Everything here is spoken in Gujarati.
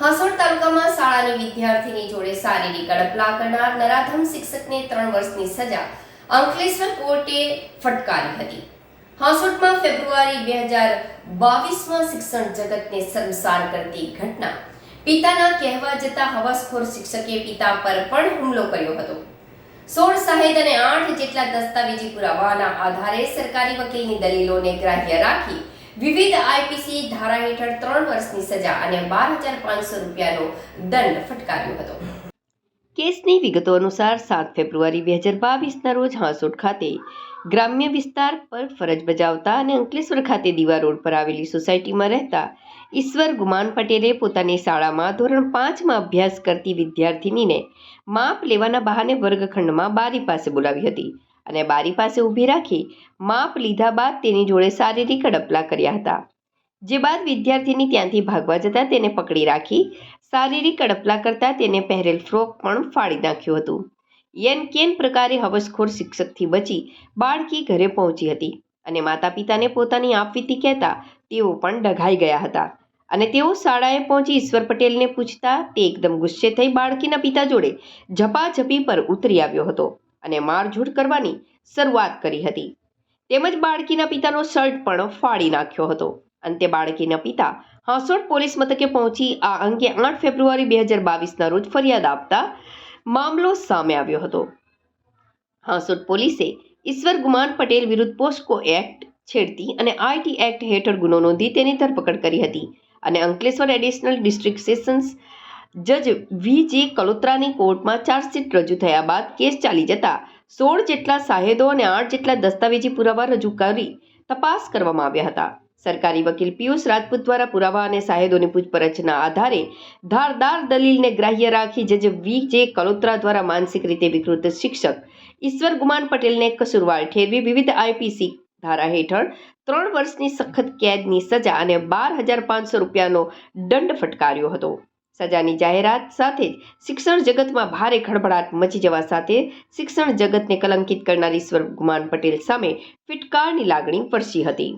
હાંસોડ તાલુકામાં શાળાની વિદ્યાર્થીની જોડે શારીરિક અડપલા કરનાર નરાધમ શિક્ષકને ત્રણ વર્ષની સજા અંકલેશ્વર કોર્ટે ફટકારી હતી. હાંસોડમાં ફેબ્રુઆરી બે હજાર બાવીસમાં શિક્ષણ જગતને સંસાર કરતી ઘટના. પિતાના કહેવા જતા હવાસખોર શિક્ષકે પિતા પર પણ હુમલો કર્યો હતો. સોળ સાહેદ અને આઠ જેટલા દસ્તાવેજી પુરાવાના આધારે સરકારી વકીલની દલીલોને ગ્રાહ્ય રાખી વિવિધ આઈપીસી ધારા હેઠળ ત્રણ વર્ષની સજા અને બાર હજાર પાંચસો રૂપિયાનો દંડ ફટકાર્યો હતો. કેસની વિગતો અનુસાર સાત ફેબ્રુઆરી બે હજાર બાવીસના રોજ હાંસોટ ખાતે ગ્રામ્ય વિસ્તાર પર ફરજ બજાવતા અને અંકલેશ્વર ખાતે દીવા રોડ પર આવેલી સોસાયટીમાં રહેતા ઈશ્વર ગુમાન પટેલે પોતાની શાળામાં ધોરણ પાંચમાં અભ્યાસ કરતી વિદ્યાર્થિનીને માપ લેવાના બહાને વર્ગખંડમાં બારી પાસે બોલાવી હતી. અને બારી પાસે ઊભી રાખી માપ લીધા બાદ તેની જોડે શારીરિક અડપલા કર્યા હતા. જે બાદ વિદ્યાર્થીની ત્યાંથી ભાગવા જતાં તેને પકડી રાખી શારીરિક અડપલા કરતાં તેને પહેરેલ ફ્રોક પણ ફાડી નાખ્યું હતું. યેન કેન પ્રકારે હવસખોર શિક્ષકથી બચી બાળકી ઘરે પહોંચી હતી અને માતા પિતાને પોતાની આપવીતી કહેતા તેઓ પણ ડઘાઈ ગયા હતા અને તેઓ શાળાએ પહોંચી ઈશ્વર પટેલને પૂછતા તે એકદમ ગુસ્સે થઈ બાળકીના પિતા જોડે ઝપાઝપી પર ઉતરી આવ્યો હતો. અને મારઝૂડ કરવાની શરૂઆત કરી હતી. તેમજ બાળકીના પિતાનો શર્ટ પણ ફાડી નાખ્યો હતો. અંતે બાળકીના પિતા હાંસોડ પોલીસ મથકે પહોંચી આ અંગે આઠ ફેબ્રુઆરી બે હજાર બાવીસના રોજ ફરિયાદ આપતા મામલો સામે આવ્યો હતો. હાંસોડ પોલીસે ઈશ્વર ગુમાન પટેલ વિરુદ્ધ પોસ્કો એક્ટ છેડતી અને આઈટી એક્ટ હેઠળ ગુનો નોંધી તેની ધરપકડ કરી હતી અને અંકલેશ્વર એડિશનલ ડિસ્ટ્રિક્ટ સેશન્સ જજ વી જે કલોત્રાની કોર્ટમાં ચાર્જશીટ રજૂ થયા બાદ કેસ ચાલી જતા સોળ જેટલા સાહેદો અને આઠ જેટલા દસ્તાવેજી પુરાવા રજૂ કરી તપાસ કરવામાં આવ્યા હતા. સરકારી વકીલ પિયુષ રાજપૂત દ્વારા પુરાવા અને સાહેદોની પૂછપરછના આધારે ધારદાર દલીલને ગ્રાહ્ય રાખી જજ વી જે કલોત્રા દ્વારા માનસિક રીતે વિકૃત શિક્ષક ઈશ્વર ગુમાન પટેલને કસુરવાર ઠેરવી વિવિધ આઈપીસી ધારા હેઠળ ત્રણ વર્ષની સખત કેદની સજા અને બાર હજાર પાંચસો રૂપિયાનો દંડ ફટકાર્યો હતો. સજાની જાહેરાત સાથે જ શિક્ષણ જગતમાં ભારે ખળભળાટ મચી જવા સાથે શિક્ષણ જગતને કલંકિત કરનારી ઈશ્વર પટેલ સામે ફિટકારની લાગણી વરસી હતી.